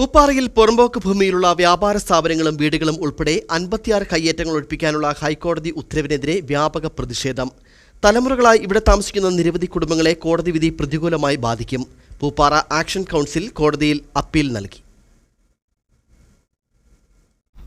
പൂപ്പാറയിൽ പുറമ്പോക്ക് ഭൂമിയിലുള്ള വ്യാപാര സ്ഥാപനങ്ങളും വീടുകളും ഉൾപ്പെടെ അൻപത്തിയാറ് കയ്യേറ്റങ്ങൾ ഒഴിപ്പിക്കാനുള്ള ഹൈക്കോടതി ഉത്തരവിനെതിരെ വ്യാപക പ്രതിഷേധം. തലമുറകളായി ഇവിടെ താമസിക്കുന്ന നിരവധി കുടുംബങ്ങളെ കോടതി വിധി പ്രതികൂലമായി ബാധിക്കും. പൂപ്പാറ ആക്ഷൻ കൗൺസിൽ കോടതിയിൽ അപ്പീൽ നൽകി.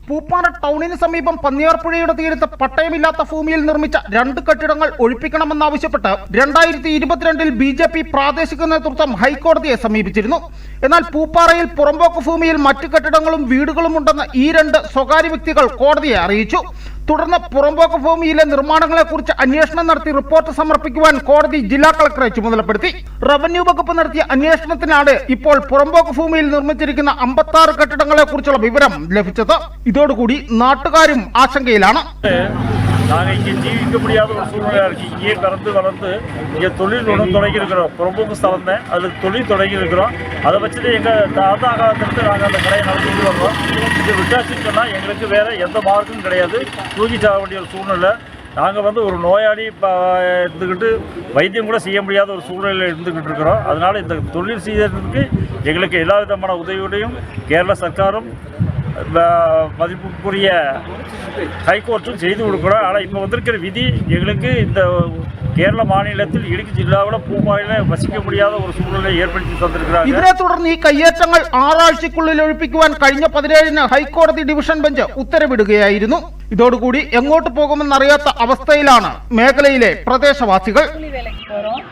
പൂപ്പാറ ടൗണിന് സമീപം പന്നിയാർപ്പുഴയുടെ തീരത്ത് പട്ടയമില്ലാത്ത ഭൂമിയിൽ നിർമ്മിച്ച രണ്ട് കെട്ടിടങ്ങൾ ഒഴിപ്പിക്കണമെന്നാവശ്യപ്പെട്ട് രണ്ടായിരത്തി ഇരുപത്തിരണ്ടിൽ ബി ജെ പി പ്രാദേശിക നേതൃത്വം ഹൈക്കോടതിയെ സമീപിച്ചിരുന്നു. എന്നാൽ പൂപ്പാറയിൽ പുറമ്പോക്ക് ഭൂമിയിൽ മറ്റു കെട്ടിടങ്ങളും വീടുകളും ഉണ്ടെന്ന് ഈ രണ്ട് സ്വകാര്യ വ്യക്തികൾ കോടതിയെ അറിയിച്ചു. തുടർന്ന് പുറംപോക്ക ഭൂമിയിലെ നിർമ്മാണങ്ങളെക്കുറിച്ച് അന്വേഷണം നടത്തി റിപ്പോർട്ട് സമർപ്പിക്കുവാൻ കോടതി ജില്ലാ കളക്ടറെ ചുമതലപ്പെടുത്തി. റവന്യൂ വകുപ്പ് നടത്തിയ അന്വേഷണത്തിനാണ് ഇപ്പോൾ പുറംപോക്ക ഭൂമിയിൽ നിർമ്മിച്ചിരിക്കുന്ന അമ്പത്തി ആറ് കെട്ടിടങ്ങളെക്കുറിച്ചുള്ള വിവരം ലഭിച്ചത്. ഇതോടുകൂടി നാട്ടുകാരും ആശങ്കയിലാണ്. நாங்கள் இங்கே ஜீவிக்க முடியாத ஒரு சூழ்நிலையாக இருக்குது இங்கேயே பிறந்து வளர்ந்து இங்கே தொழில் ஒன்று தொடங்கியிருக்கிறோம். புறம்போக்கு ஸ்தலம் தான் அதில் தொழில் தொடங்கியிருக்கிறோம். அதை வச்சுட்டு எங்கள் தாத்தா காலத்திலிருந்து நாங்கள் அந்த கடையை நடத்திட்டு வர்றோம். இது விட்டாச்சுன்னு சொன்னால் எங்களுக்கு வேறு எந்த மார்க்கும் கிடையாது. தூக்கி சாக வேண்டிய ஒரு சூழ்நிலை. நாங்கள் வந்து ஒரு நோயாளி இருந்துக்கிட்டு வைத்தியம் கூட செய்ய முடியாத ஒரு சூழ்நிலையில் இருந்துக்கிட்டு இருக்கிறோம். அதனால் இந்த தொழில் செய்யறதுக்கு எங்களுக்கு எல்லா விதமான உதவியோடையும் கேரள சர்க்காரும் மதிப்புக்குரிய ஹைகோர்ட்டும் செய்து கொடுக்குறோம் ஆனால் இப்போ வந்திருக்கிற விதி எங்களுக்கு இந்த கேரள மாநிலத்தில் இடுக்கி ஜில்லாவில் பூமாயில வசிக்க முடியாத ஒரு சூழ்நிலை ஏற்படுத்தி தந்திருக்கிறாங்க ഇതിനെ തുടർന്ന് ഈ കയ്യേറ്റങ്ങൾ ആറാഴ്ചക്കുള്ളിൽ ഒഴിപ്പിക്കുവാൻ കഴിഞ്ഞ പതിനേഴിന് ഹൈക്കോടതി ഡിവിഷൻ ബെഞ്ച് ഉത്തരവിടുകയായിരുന്നു ഇതോടുകൂടി എങ്ങോട്ട് പോകുമെന്നറിയാത്ത അവസ്ഥയിലാണ് മേഖലയിലെ പ്രദേശവാസികൾ கூலி வேலைக்கு போகிறோம்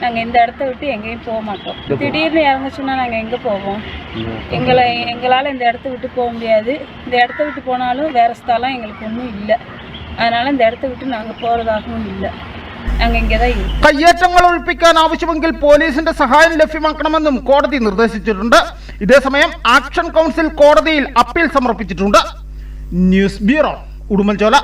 நாங்கள் பிறந்தது வளர்ந்தது எல்லாமே இங்கே தான் நாங்கள் இந்த இடத்த விட்டு எங்கேயும் போக மாட்டோம் திடீர்னு இறந்துச்சுன்னா நாங்கள் எங்கே போவோம் எங்களை எங்களால் இந்த இடத்த விட்டு போக முடியாது இந்த இடத்த விட்டு போனாலும் வேறு ஸ்தலம் எங்களுக்கு ஒன்றும் இல்லை அதனால் இந்த இடத்த விட்டு நாங்கள் போகிறதாகவும் இல்லை நாங்கள் இங்கே தான் இருக்கோம் കയ്യേറ്റങ്ങൾ ഒഴിപ്പിക്കാൻ ആവശ്യമെങ്കിൽ പോലീസിന്റെ സഹായം ലഭ്യമാക്കണമെന്നും കോടതി നിർദ്ദേശിച്ചിട്ടുണ്ട് ഇതേസമയം ആക്ഷൻ കൗൺസിൽ കോടതിയിൽ അപ്പീൽ സമർപ്പിച്ചിട്ടുണ്ട് ന്യൂസ് ബ്യൂറോ ഉടുമ്പൻചോല